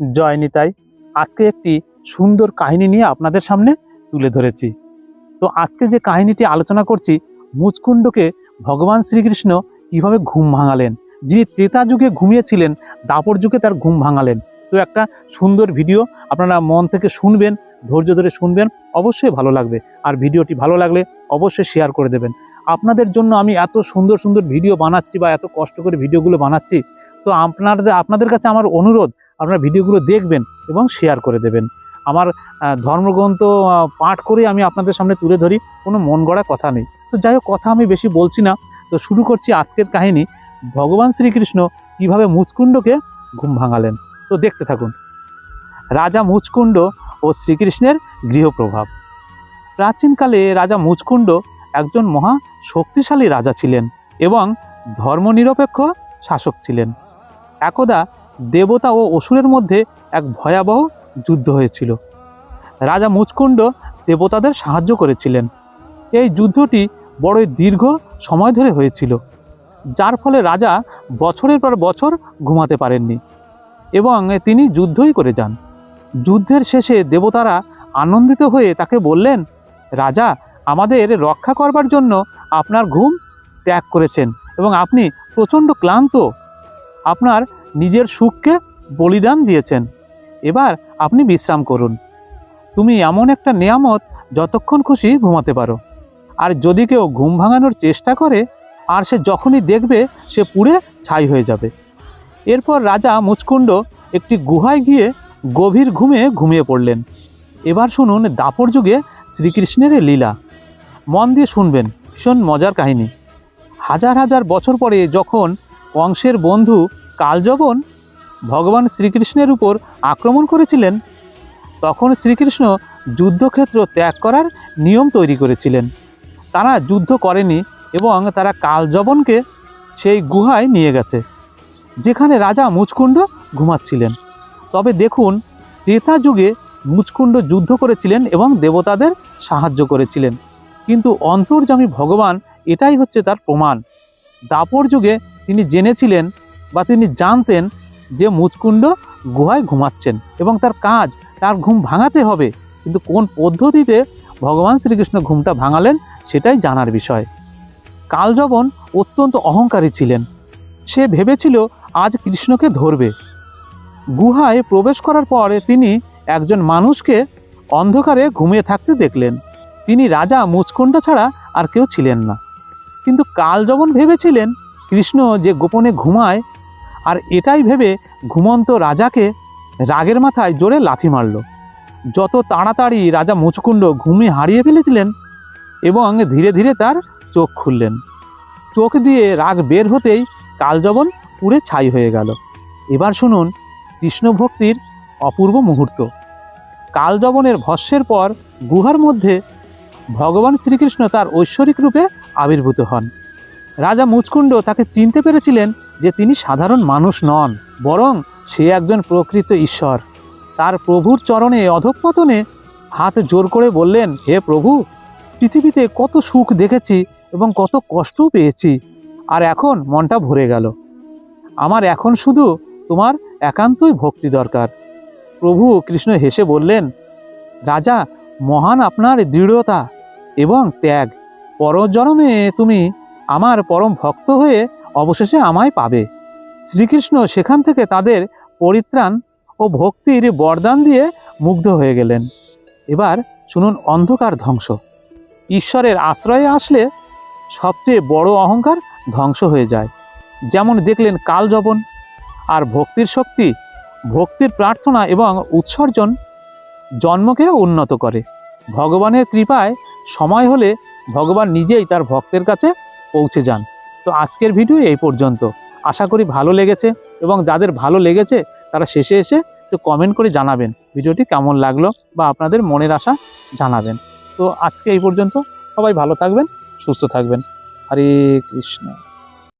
জয় নিতাই আজকে একটি সুন্দর কাহিনী নিয়ে আপনাদের সামনে তুলে ধরেছি। তো আজকে যে কাহিনীটি আলোচনা করছি, মুচকুণ্ডকে ভগবান শ্রীকৃষ্ণ কীভাবে ঘুম ভাঙালেন, যিনি ত্রেতা যুগে ঘুমিয়েছিলেন, দাপর যুগে তার ঘুম ভাঙালেন। তো একটা সুন্দর ভিডিও আপনারা মন থেকে শুনবেন, ধৈর্য ধরে শুনবেন, অবশ্যই ভালো লাগবে। আর ভিডিওটি ভালো লাগলে অবশ্যই শেয়ার করে দেবেন। আপনাদের জন্য আমি এত সুন্দর সুন্দর ভিডিও বানাচ্ছি বা এত কষ্ট করে ভিডিওগুলো বানাচ্ছি, তো আপনাদের আপনাদের কাছে আমার অনুরোধ আপনারা ভিডিওগুলো দেখবেন এবং শেয়ার করে দেবেন। আমার ধর্মগ্রন্থ পাঠ করে আমি আপনাদের সামনে তুলে ধরি, কোনো মন গড়া কথা নেই। তো যাই হোক, কথা আমি বেশি বলছি না। তো শুরু করছি আজকের কাহিনী, ভগবান শ্রীকৃষ্ণ কীভাবে মুচকুণ্ডকে ঘুম ভাঙালেন। তো দেখতে থাকুন। রাজা মুচকুণ্ড ও শ্রীকৃষ্ণের গৃহপ্রভাব। প্রাচীনকালে রাজা মুচকুণ্ড একজন মহা শক্তিশালী রাজা ছিলেন এবং ধর্মনিরপেক্ষ শাসক ছিলেন। একদা দেবতা ও অসুরের মধ্যে এক ভয়াবহ যুদ্ধ হয়েছিল। রাজা মুচকুণ্ড দেবতাদের সাহায্য করেছিলেন। এই যুদ্ধটি বড়ই দীর্ঘ সময় ধরে হয়েছিল, যার ফলে রাজা বছরের পর বছর ঘুমাতে পারেননি এবং তিনি যুদ্ধই করে যান। যুদ্ধের শেষে দেবতারা আনন্দিত হয়ে তাকে বললেন, রাজা, আমাদের রক্ষা করবার জন্য আপনার ঘুম ত্যাগ করেছেন এবং আপনি প্রচণ্ড ক্লান্ত। আপনার নিজের সুখকে বলিদান দিয়েছেন। এবার আপনি বিশ্রাম করুন। তুমি এমন একটা নিয়ামত যতক্ষণ খুশি ঘুমাতে পারো। আর যদি কেউ ঘুম ভাঙানোর চেষ্টা করে, আর সে যখনই দেখবে, সে পুড়ে ছাই হয়ে যাবে। এরপর রাজা মুচকুণ্ড একটি গুহায় গিয়ে গভীর ঘুমে ঘুমিয়ে পড়লেন। এবার শুনুন দাপর যুগে শ্রীকৃষ্ণের লীলা। মন দিয়ে শুনবেন, ভীষণ মজার কাহিনী। হাজার হাজার বছর পরে যখন কংসের বন্ধু কালযবন ভগবান শ্রীকৃষ্ণের উপর আক্রমণ করেছিলেন, তখন শ্রীকৃষ্ণ যুদ্ধক্ষেত্র ত্যাগ করার নিয়ম তৈরি করেছিলেন। তারা যুদ্ধ করেনি এবং তারা কালযবনকে সেই গুহায় নিয়ে গেছে, যেখানে রাজা মুচকুণ্ড ঘুমাচ্ছিলেন। তবে দেখুন, ত্রেতা যুগে মুচকুণ্ড যুদ্ধ করেছিলেন এবং দেবতাদের সাহায্য করেছিলেন। কিন্তু অন্তর্যামী ভগবান এটাই হচ্ছে তার প্রমাণ। দাপর যুগে তিনি জেনেছিলেন বা তিনি জানতেন যে মুচকুণ্ড গুহায় ঘুমাচ্ছেন এবং তার কাজ, তার ঘুম ভাঙাতে হবে। কিন্তু কোন পদ্ধতিতে ভগবান শ্রীকৃষ্ণ ঘুমটা ভাঙালেন সেটাই জানার বিষয়। কালযবন অত্যন্ত অহংকারী ছিলেন, সে ভেবেছিল আজ কৃষ্ণকে ধরবে। গুহায় প্রবেশ করার পরে তিনি একজন মানুষকে অন্ধকারে ঘুমিয়ে থাকতে দেখলেন। তিনি রাজা, মুচকুণ্ড ছাড়া আর কেউ ছিলেন না। কিন্তু কালযবন ভেবেছিলেন কৃষ্ণ যে গোপনে ঘুমায় আর এটাই ভেবে ঘুমন্ত রাজাকে রাগের মাথায় জোরে লাথি মারল। যত তাড়াতাড়ি রাজা মুচকুণ্ড ঘুমে হারিয়ে ফেলেছিলেন এবং ধীরে ধীরে তার চোখ খুললেন। চোখ দিয়ে রাগ বের হতেই কালযবন পুড়ে ছাই হয়ে গেল। এবার শুনুন কৃষ্ণভক্তির অপূর্ব মুহূর্ত। কালযবনের ভস্যের পর গুহার মধ্যে ভগবান শ্রীকৃষ্ণ তার ঐশ্বরিক রূপে আবির্ভূত হন। রাজা মুচকুণ্ড তাকে চিনতে পেরেছিলেন যে তিনি সাধারণ মানুষ নন, বরং সে একজন প্রকৃত ঈশ্বর। তার প্রভুর চরণে অধঃপতনে হাত জোর করে বললেন, হে প্রভু, পৃথিবীতে কত সুখ দেখেছি এবং কত কষ্টও পেয়েছি, আর এখন মনটা ভরে গেল। আমার এখন শুধু তোমার একান্তই ভক্তি দরকার। প্রভু কৃষ্ণ হেসে বললেন, রাজা, মহান আপনার দৃঢ়তা এবং ত্যাগ। পরজন্মে তুমি আমার পরম ভক্ত হয়ে অবশেষে আমায় পাবে। শ্রীকৃষ্ণ সেখান থেকে তাদের পরিত্রাণ ও ভক্তির বরদান দিয়ে মুগ্ধ হয়ে গেলেন। এবার শুনুন অন্ধকার ধ্বংস। ঈশ্বরের আশ্রয়ে আসলে সবচেয়ে বড় অহংকার ধ্বংস হয়ে যায়। যেমন দেখলেন কালযবন আর ভক্তির শক্তি, ভক্তির প্রার্থনা এবং উৎসর্জন জন্মকে উন্নত করে। ভগবানের কৃপায় সময় হলে ভগবান নিজেই তার ভক্তের কাছে পৌঁছে যান। তো আজকের ভিডিও এই পর্যন্ত। আশা করি ভালো লেগেছে এবং যাদের ভালো লেগেছে, তারা শেষে এসে একটু কমেন্ট করে জানাবেন ভিডিওটি কেমন লাগল বা আপনাদের মনের আশা জানাবেন। তো আজকে এই পর্যন্ত সবাই ভালো থাকবেন, সুস্থ থাকবেন। হরে কৃষ্ণ।